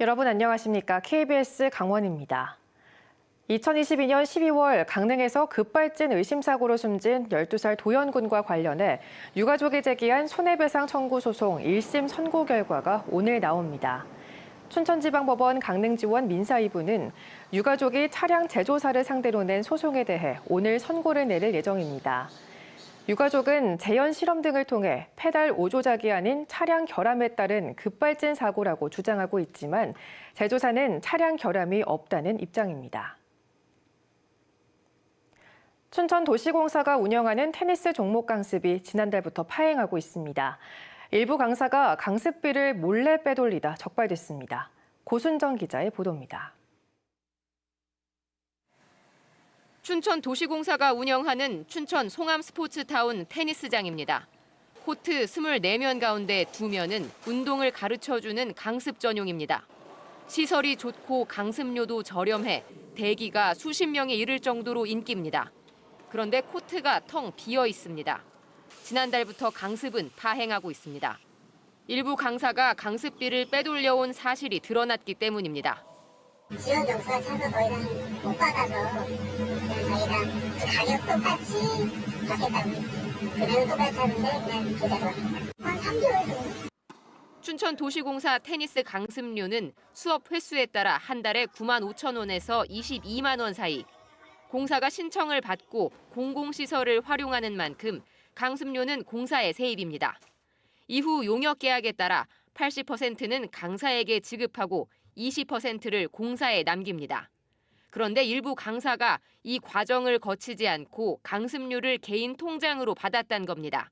여러분 안녕하십니까? KBS 강원입니다. 2022년 12월 강릉에서 급발진 의심 사고로 숨진 12살 도연군과 관련해 유가족이 제기한 손해배상 청구 소송 1심 선고 결과가 오늘 나옵니다. 춘천지방법원 강릉지원 민사 2부는 유가족이 차량 제조사를 상대로 낸 소송에 대해 오늘 선고를 내릴 예정입니다. 유가족은 재현 실험 등을 통해 페달 오조작이 아닌 차량 결함에 따른 급발진 사고라고 주장하고 있지만 제조사는 차량 결함이 없다는 입장입니다. 춘천도시공사가 운영하는 테니스 종목 강습이 지난달부터 파행하고 있습니다. 일부 강사가 강습비를 몰래 빼돌리다 적발됐습니다. 고순정 기자의 보도입니다. 춘천 도시공사가 운영하는 춘천 송암 스포츠타운 테니스장입니다. 코트 24면 가운데 2면은 운동을 가르쳐주는 강습 전용입니다. 시설이 좋고 강습료도 저렴해 대기가 수십 명에 이를 정도로 인기입니다. 그런데 코트가 텅 비어 있습니다. 지난달부터 강습은 파행하고 있습니다. 일부 강사가 강습비를 빼돌려온 사실이 드러났기 때문입니다. 지원 접수가 차서 더 이상 못 받아서 저희가 가격 똑같이 받겠다고. 그대로 똑같이 하는데 그냥 기다려. 한 3개월 정도. 춘천 도시공사 테니스 강습료는 수업 횟수에 따라 한 달에 9만 5천 원에서 22만 원 사이. 공사가 신청을 받고 공공시설을 활용하는 만큼 강습료는 공사의 세입입니다. 이후 용역 계약에 따라 80%는 강사에게 지급하고 20%를 공사에 남깁니다. 그런데 일부 강사가 이 과정을 거치지 않고 강습료를 개인 통장으로 받았다는 겁니다.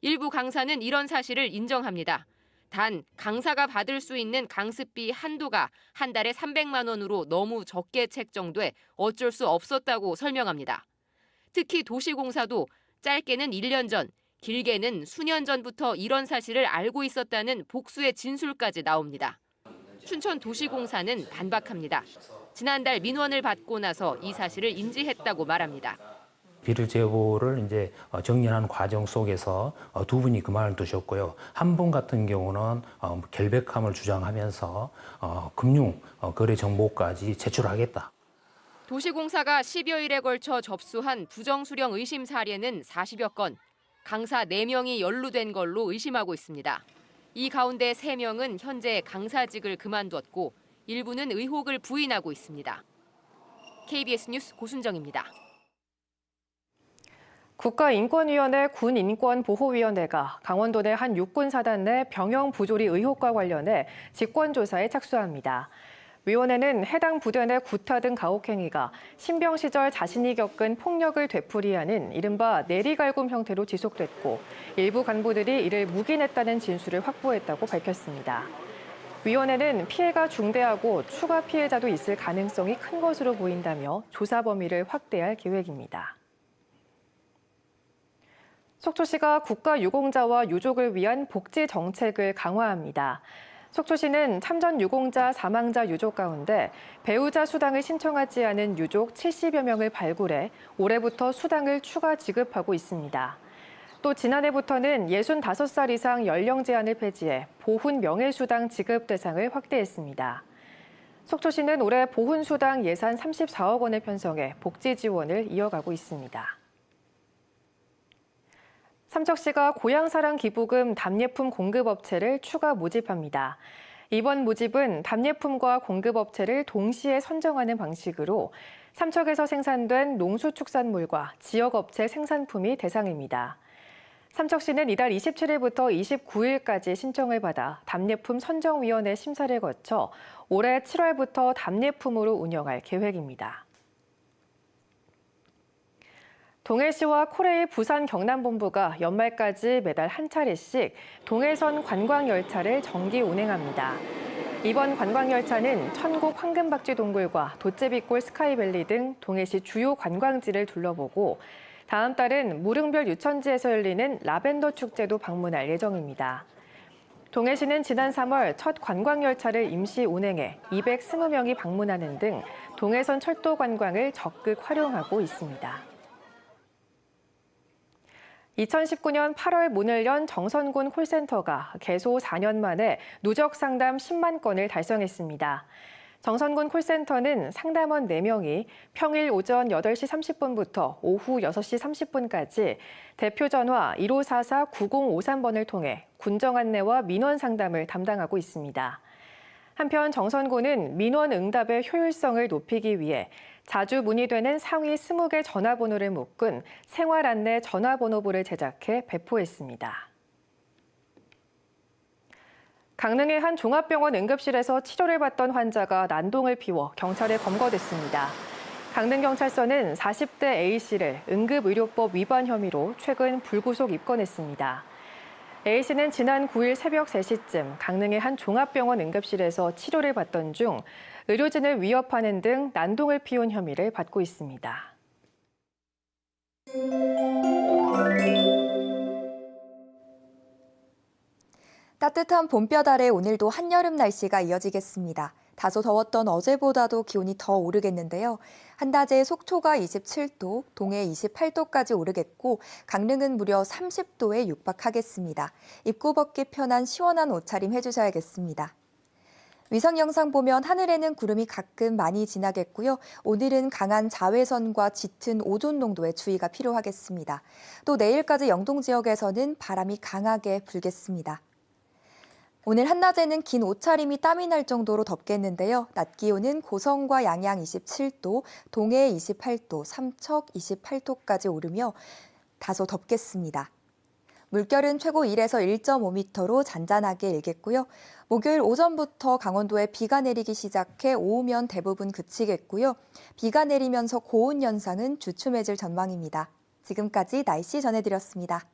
일부 강사는 이런 사실을 인정합니다. 단 강사가 받을 수 있는 강습비 한도가 한 달에 300만 원으로 너무 적게 책정돼 어쩔 수 없었다고 설명합니다. 특히 도시공사도 짧게는 1년 전, 길게는 수년 전부터 이런 사실을 알고 있었다는 복수의 진술까지 나옵니다. 춘천 도시공사는 반박합니다. 지난달 민원을 받고 나서 이 사실을 인지했다고 말합니다. 비를 제보를 이제 어, 정리하는 과정 속에서 어, 두 분이 그 말을 두셨고요. 한 분 같은 경우는 어, 결백함을 주장하면서 어, 금융 어, 거래 정보까지 제출하겠다. 도시공사가 10여일에 걸쳐 접수한 부정수령 의심 사례는 40여 건, 강사 4명이 연루된 걸로 의심하고 있습니다. 이 가운데 3명은 현재 강사직을 그만뒀고 일부는 의혹을 부인하고 있습니다. KBS 뉴스 고순정입니다. 국가인권위원회 군인권보호위원회가 강원도 내 한 육군 사단 내 병영 부조리 의혹과 관련해 직권조사에 착수합니다. 위원회는 해당 부대 내 구타 등 가혹행위가 신병 시절 자신이 겪은 폭력을 되풀이하는 이른바 내리갈굼 형태로 지속됐고 일부 간부들이 이를 묵인했다는 진술을 확보했다고 밝혔습니다. 위원회는 피해가 중대하고 추가 피해자도 있을 가능성이 큰 것으로 보인다며 조사 범위를 확대할 계획입니다. 속초시가 국가 유공자와 유족을 위한 복지 정책을 강화합니다. 속초시는 참전 유공자 사망자 유족 가운데 배우자 수당을 신청하지 않은 유족 70여 명을 발굴해 올해부터 수당을 추가 지급하고 있습니다. 또 지난해부터는 65살 이상 연령 제한을 폐지해 보훈 명예수당 지급 대상을 확대했습니다. 속초시는 올해 보훈수당 예산 34억 원을 편성해 복지 지원을 이어가고 있습니다. 삼척시가 고향사랑 기부금 답례품 공급업체를 추가 모집합니다. 이번 모집은 답례품과 공급업체를 동시에 선정하는 방식으로 삼척에서 생산된 농수축산물과 지역업체 생산품이 대상입니다. 삼척시는 이달 27일부터 29일까지 신청을 받아 답례품 선정위원회 심사를 거쳐 올해 7월부터 답례품으로 운영할 계획입니다. 동해시와 코레일 부산 경남본부가 연말까지 매달 한 차례씩 동해선 관광열차를 정기 운행합니다. 이번 관광열차는 천곡 황금박쥐 동굴과 도제비골 스카이밸리 등 동해시 주요 관광지를 둘러보고 다음 달은 무릉별 유천지에서 열리는 라벤더 축제도 방문할 예정입니다. 동해시는 지난 3월 첫 관광열차를 임시 운행해 220명이 방문하는 등 동해선 철도 관광을 적극 활용하고 있습니다. 2019년 8월 문을 연 정선군 콜센터가 개소 4년 만에 누적 상담 10만 건을 달성했습니다. 정선군 콜센터는 상담원 4명이 평일 오전 8시 30분부터 오후 6시 30분까지 대표 전화 1544-9053번을 통해 군정 안내와 민원 상담을 담당하고 있습니다. 한편 정선군은 민원 응답의 효율성을 높이기 위해 자주 문의되는 상위 20개 전화번호를 묶은 생활 안내 전화번호부를 제작해 배포했습니다. 강릉의 한 종합병원 응급실에서 치료를 받던 환자가 난동을 피워 경찰에 검거됐습니다. 강릉경찰서는 40대 A씨를 응급의료법 위반 혐의로 최근 불구속 입건했습니다. A씨는 지난 9일 새벽 3시쯤 강릉의 한 종합병원 응급실에서 치료를 받던 중 의료진을 위협하는 등 난동을 피운 혐의를 받고 있습니다. 따뜻한 봄볕 아래 오늘도 한여름 날씨가 이어지겠습니다. 다소 더웠던 어제보다도 기온이 더 오르겠는데요. 한낮에 속초가 27도, 동해 28도까지 오르겠고 강릉은 무려 30도에 육박하겠습니다. 입고 벗기 편한 시원한 옷차림 해주셔야겠습니다. 위성 영상 보면 하늘에는 구름이 가끔 많이 지나겠고요. 오늘은 강한 자외선과 짙은 오존 농도에 주의가 필요하겠습니다. 또 내일까지 영동 지역에서는 바람이 강하게 불겠습니다. 오늘 한낮에는 긴 옷차림이 땀이 날 정도로 덥겠는데요. 낮 기온은 고성과 양양 27도, 동해 28도, 삼척 28도까지 오르며 다소 덥겠습니다. 물결은 최고 1에서 1.5m로 잔잔하게 일겠고요. 목요일 오전부터 강원도에 비가 내리기 시작해 오후면 대부분 그치겠고요. 비가 내리면서 고온 현상은 주춤해질 전망입니다. 지금까지 날씨 전해드렸습니다.